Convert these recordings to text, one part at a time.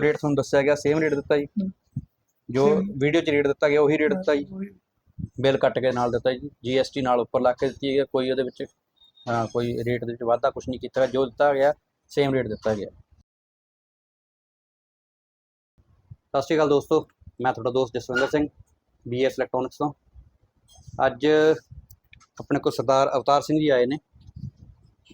ਜੋ ਰੇਟ ਤੁਹਾਨੂੰ ਦੱਸਿਆ ਗਿਆ ਸੇਮ ਰੇਟ ਦਿੱਤਾ ਜੀ। ਜੋ। ਵੀਡੀਓ 'ਚ ਰੇਟ ਦਿੱਤਾ ਗਿਆ ਉਹੀ ਰੇਟ ਦਿੱਤਾ ਜੀ। ਬਿੱਲ ਕੱਟ ਕੇ ਨਾਲ ਦਿੱਤਾ ਜੀ। ਜੀਐਸਟੀ ਨਾਲ ਉੱਪਰ ਲਾ ਕੇ ਦਿੱਤੀ ਹੈ ਕੋਈ ਉਹਦੇ ਵਿੱਚ ਹਾਂ ਕੋਈ ਰੇਟ ਦੇ ਵਿੱਚ ਵਾਧਾ ਕੁਝ ਨਹੀਂ ਕੀਤਾ। ਜੋ ਦਿੱਤਾ ਗਿਆ ਸੇਮ ਰੇਟ ਦਿੱਤਾ ਗਿਆ। ਸਤਿ ਸ਼੍ਰੀ ਅਕਾਲ ਦੋਸਤੋ ਮੈਂ ਤੁਹਾਡਾ ਦੋਸਤ ਜਸਵਿੰਦਰ ਸਿੰਘ ਬੀਐਸ ਇਲੈਕਟ੍ਰੋਨਿਕਸ ਤੋਂ। ਅੱਜ ਆਪਣੇ ਕੋਲ ਸਰਦਾਰ ਅਵਤਾਰ ਸਿੰਘ ਜੀ ਆਏ ਨੇ।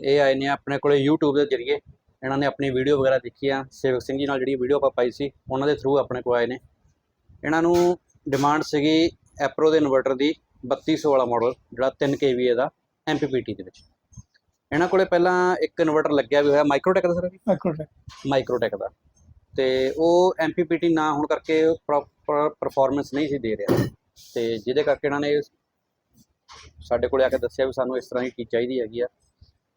ਇਹ ਆਏ ਨੇ ਆਪਣੇ ਕੋਲੇ YouTube ਦੇ ਜ਼ਰੀਏ। ਇਹਨਾਂ ਨੇ ਆਪਣੀ ਵੀਡੀਓ ਵਗੈਰਾ ਦੇਖੀ ਆ। ਸੇਵਕ ਸਿੰਘ ਜੀ ਨਾਲ ਜਿਹੜੀ ਵੀਡੀਓ ਆਪਾਂ ਪਾਈ ਸੀ ਉਹਨਾਂ ਦੇ ਥਰੂ ਆਪਣੇ ਕੋਲ ਆਏ ਨੇ। ਇਹਨਾਂ ਨੂੰ ਡਿਮਾਂਡ ਸੀਗੀ ਐਪਰੋ ਦੇ ਇਨਵਰਟਰ ਦੀ 3200 ਵਾਲਾ ਮਾਡਲ ਜਿਹੜਾ 3 kVA ਦਾ MPPT ਦੇ ਵਿੱਚ। ਇਹਨਾਂ ਕੋਲੇ ਪਹਿਲਾਂ ਇੱਕ ਇਨਵਰਟਰ ਲੱਗਿਆ ਵੀ ਹੋਇਆ ਮਾਈਕਰੋਟੈਕ ਦਾ ਸਰ ਮਾਈਕਰੋਟੈਕ ਦਾ। ਤੇ ਉਹ MPPT ਨਾ ਹੋਣ ਕਰਕੇ ਪ੍ਰੋਪਰ ਪਰਫਾਰਮੈਂਸ ਨਹੀਂ ਸੀ ਦੇ ਰਿਹਾ। ਤੇ ਜਿਹਦੇ ਕਰਕੇ ਇਹਨਾਂ ਨੇ ਸਾਡੇ ਕੋਲੇ ਆ ਕੇ ਦੱਸਿਆ ਵੀ ਸਾਨੂੰ ਇਸ ਤਰ੍ਹਾਂ ਦੀ ਚੀਜ਼ ਚਾਹੀਦੀ ਹੈਗੀ ਆ।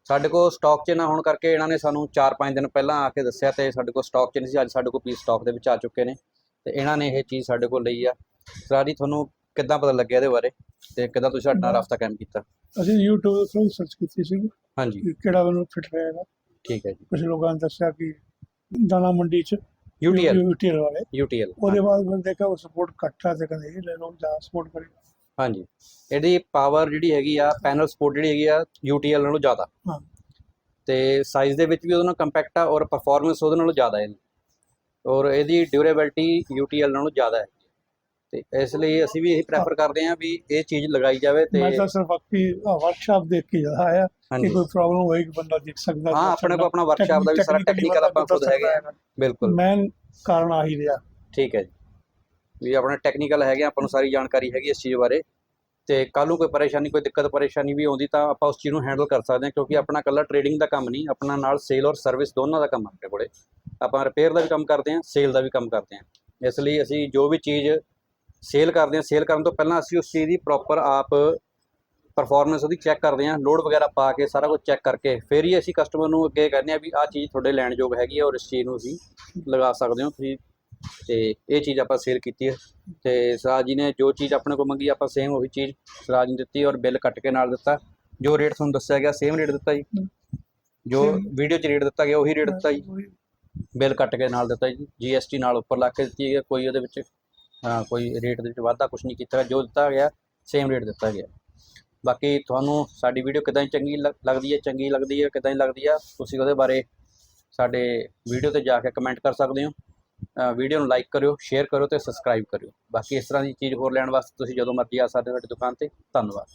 ਸਾਡੇ ਕੋਲ ਸਟਾਕ 'ਚ ਨਾ ਹੋਣ ਕਰਕੇ ਇਹਨਾਂ ਨੇ ਸਾਨੂੰ 4-5 ਦਿਨ ਪਹਿਲਾਂ ਆ ਕੇ ਦੱਸਿਆ ਤੇ ਸਾਡੇ ਕੋਲ ਸਟਾਕ 'ਚ ਨਹੀਂ ਸੀ ਅੱਜ ਸਾਡੇ ਕੋਲ ਪੀਸ ਸਟਾਕ ਦੇ ਵਿੱਚ ਆ ਚੁੱਕੇ ਨੇ। ਤੇ ਇਹਨਾਂ ਨੇ ਇਹ ਚੀਜ਼ ਸਾਡੇ ਕੋਲ ਲਈ ਆ। ਸਰ ਜੀ ਤੁਹਾਨੂੰ ਕਿੱਦਾਂ ਪਤਾ ਲੱਗਿਆ ਇਹਦੇ ਬਾਰੇ? ਤੇ ਕਿੱਦਾਂ ਤੁਸੀਂ ਸਾਡੇ ਰਫਤਾ ਕਾਇਮ ਕੀਤਾ? ਅਸੀਂ YouTube ਤੋਂ ਸਰਚ ਕੀਤੀ ਸੀ। ਹਾਂਜੀ। ਕਿ ਕਿਹੜਾ ਮੈਨੂੰ ਫਿੱਟ ਰਹੇਗਾ ਠੀਕ ਹੈ ਜੀ। ਕੁਝ ਲੋਕਾਂ ਨੇ ਦੱਸਿਆ ਕਿ ਦਾਣਾ ਮੰਡੀ ਚ UTL UTL ਵਾਲੇ। UTL ਉਹਦੇ ਬਾਅਦ ਮੈਂ ਦੇਖਿਆ ਉਹ ਸਪੋਰਟ ਘੱਟ ਆ ਤੇ ਕਹਿੰਦੇ ਇਹ ਲੈ ਲਓ ਜ਼ਿਆਦਾ ਸਪੋਰਟ ਕਰੇ। ਹਾਂਜੀ। ਇਹਦੀ ਪਾਵਰ ਜਿਹੜੀ ਹੈਗੀ ਆ ਪੈਨਲ ਸਪੋਰਟ ਜਿਹੜੀ ਹੈਗੀ ਆ UTL ਨਾਲੋਂ ਜ਼ਿਆਦਾ। ਹਾਂ। ਤੇ ਸਾਈਜ਼ ਦੇ ਵਿੱਚ ਵੀ ਉਹਦੇ ਨਾਲ ਕੰਪੈਕਟ ਆ ਔਰ ਪਰਫਾਰਮੈਂਸ ਉਹਦੇ ਨਾਲੋਂ ਜ਼ਿਆਦਾ ਹੈ। ਔਰ ਇਹਦੀ ਡਿਊਰੇਬਿਲਟੀ UTL ਨਾਲੋਂ ਜ਼ਿਆਦਾ ਹੈ। ਤੇ ਇਸ ਲਈ ਅਸੀਂ ਵੀ ਇਹ ਪ੍ਰੈਫਰ ਕਰਦੇ ਹਾਂ ਵੀ ਇਹ ਚੀਜ਼ ਲਗਾਈ ਜਾਵੇ ਤੇ ਮੈਂ ਤਾਂ ਸਿਰਫ ਆਪਣੀ ਵਰਕਸ਼ਾਪ ਦੇਖ ਕੇ ਜ਼ਿਆਦਾ ਆਇਆ ਕਿ ਕੋਈ ਪ੍ਰੋਬਲਮ ਹੋਈ ਕਿ ਬੰਦਾ ਦੇਖ ਸਕਦਾ ਹਾਂ ਆਪਣੇ ਕੋਲ ਆਪਣਾ ਵਰਕਸ਼ਾਪ ਦਾ ਵੀ ਸਾਰਾ ਟੈਕਨੀਕਲ ਆਪਾਂ ਖੁਦ ਹੈਗੇ। ਬਿਲਕੁਲ। ਮੈਨ ਕਾਰਨ ਆ ਹੀ ਰਿਹਾ। ਠੀਕ ਹੈ ਜੀ। ਵੀ ਆਪਣੇ ਟੈਕਨੀਕਲ ਹੈਗੇ ਆ, ਆਪਾਂ ਨੂੰ ਸਾਰੀ ਜਾਣਕਾਰੀ ਹੈਗੀ ਇਸ ਚੀਜ਼ ਬਾਰੇ। ਤੇ ਕੱਲ ਨੂੰ ਕੋਈ ਪਰੇਸ਼ਾਨੀ ਕੋਈ ਦਿੱਕਤ ਪਰੇਸ਼ਾਨੀ ਵੀ ਆਉਂਦੀ ਤਾਂ ਆਪਾਂ ਉਸ ਚੀਜ਼ ਨੂੰ ਹੈਂਡਲ ਕਰ ਸਕਦੇ ਹਾਂ ਕਿਉਂਕਿ ਆਪਣਾ ਕੱਲਾ ਟ੍ਰੇਡਿੰਗ ਦਾ ਕੰਮ ਨਹੀਂ ਆਪਣਾ ਨਾਲ ਸੇਲ ਔਰ ਸਰਵਿਸ ਦੋਨਾਂ ਦਾ ਕੰਮ ਆਪਣੇ ਕੋਲੇ। ਆਪਾਂ ਰਿਪੇਅਰ ਦਾ ਵੀ ਕੰਮ ਕਰਦੇ ਹਾਂ ਸੇਲ ਦਾ ਵੀ ਕੰਮ ਕਰਦੇ ਹਾਂ। ਇਸ ਲਈ ਅਸੀਂ ਜੋ ਵੀ ਚੀਜ਼ ਸੇਲ ਕਰਦੇ ਹਾਂ ਸੇਲ ਕਰਨ ਤੋਂ ਪਹਿਲਾਂ ਅਸੀਂ ਉਸ ਚੀਜ਼ ਦੀ ਪ੍ਰੋਪਰ ਆਪ ਪਰਫਾਰਮੈਂਸ ਉਹਦੀ ਚੈੱਕ ਕਰਦੇ ਹਾਂ ਲੋਡ ਵਗੈਰਾ ਪਾ ਕੇ ਸਾਰਾ ਕੁਝ ਚੈੱਕ ਕਰਕੇ ਫਿਰ ਹੀ ਅਸੀਂ ਕਸਟਮਰ ਨੂੰ ਅੱਗੇ ਕਹਿੰਦੇ ਆ ਵੀ ਆਹ ਚੀਜ਼ ਤੁਹਾਡੇ ਲੈਣ ਯੋਗ ਹੈਗੀ ਹੈ ਔਰ ਇਸ ਚੀਜ਼ ਨੂੰ ਅਸੀਂ ਲਗਾ ਸਕਦੇ ਹੋ। ਤੁਸੀਂ ਤੇ ਇਹ ਚੀਜ਼ ਆਪਾਂ ਸੇਲ ਕੀਤੀ ਹੈ। ਤੇ ਸਰਾਜ ਜੀ ਨੇ ਜੋ ਚੀਜ਼ ਆਪਣੇ ਕੋਲ ਮੰਗੀ ਆਪਾਂ ਸੇਮ ਉਹੀ ਚੀਜ਼ ਸਰਾਜ ਨੇ ਦਿੱਤੀ ਔਰ ਬਿੱਲ ਕੱਟ ਕੇ ਨਾਲ ਦਿੱਤਾ। ਜੋ ਰੇਟ ਤੁਹਾਨੂੰ ਦੱਸਿਆ ਗਿਆ ਸੇਮ ਰੇਟ ਦਿੱਤਾ ਜੀ। ਜੋ। ਵੀਡੀਓ 'ਚ ਰੇਟ ਦਿੱਤਾ ਗਿਆ ਉਹੀ ਰੇਟ ਦਿੱਤਾ ਜੀ। ਬਿੱਲ ਕੱਟ ਕੇ ਨਾਲ ਦਿੱਤਾ ਜੀ। ਜੀਐਸਟੀ ਨਾਲ ਉੱਪਰ ਲਾ ਕੇ ਦਿੱਤੀ ਹੈ। ਕੋਈ ਉਹਦੇ ਵਿੱਚ ਕੋਈ ਰੇਟ ਦੇ ਵਿੱਚ ਵਾਧਾ ਕੁਝ ਨਹੀਂ ਕੀਤਾ। ਜੋ ਦਿੱਤਾ ਗਿਆ ਸੇਮ ਰੇਟ ਦਿੱਤਾ ਗਿਆ। ਬਾਕੀ ਤੁਹਾਨੂੰ ਸਾਡੀ ਵੀਡੀਓ ਕਿਦਾਂ ਚੰਗੀ ਲੱਗ- ਲੱਗਦੀ ਹੈ ਚੰਗੀ ਲੱਗਦੀ ਹੈ ਕਿਦਾਂ ਲੱਗਦੀ ਆ ਤੁਸੀਂ ਉਹਦੇ ਬਾਰੇ ਸਾਡੇ ਵੀਡੀਓ ਤੇ ਜਾ ਕੇ ਕਮੈਂਟ ਕਰ ਸਕਦੇ ਹੋ। ਵੀਡੀਓ ਨੂੰ ਲਾਈਕ ਕਰਿਓ ਸ਼ੇਅਰ ਕਰਿਓ ਤੇ ਸਬਸਕ੍ਰਾਈਬ ਕਰਿਓ। ਬਾਕੀ ਇਸ ਤਰ੍ਹਾਂ ਦੀ ਚੀਜ਼ ਹੋਰ ਲੈਣ ਵਾਸਤੇ ਤੁਸੀਂ ਜਦੋਂ ਮਰਜ਼ੀ ਆ ਸਕਦੇ ਹੋ ਸਾਡੀ ਦੁਕਾਨ ਤੇ। ਧੰਨਵਾਦ।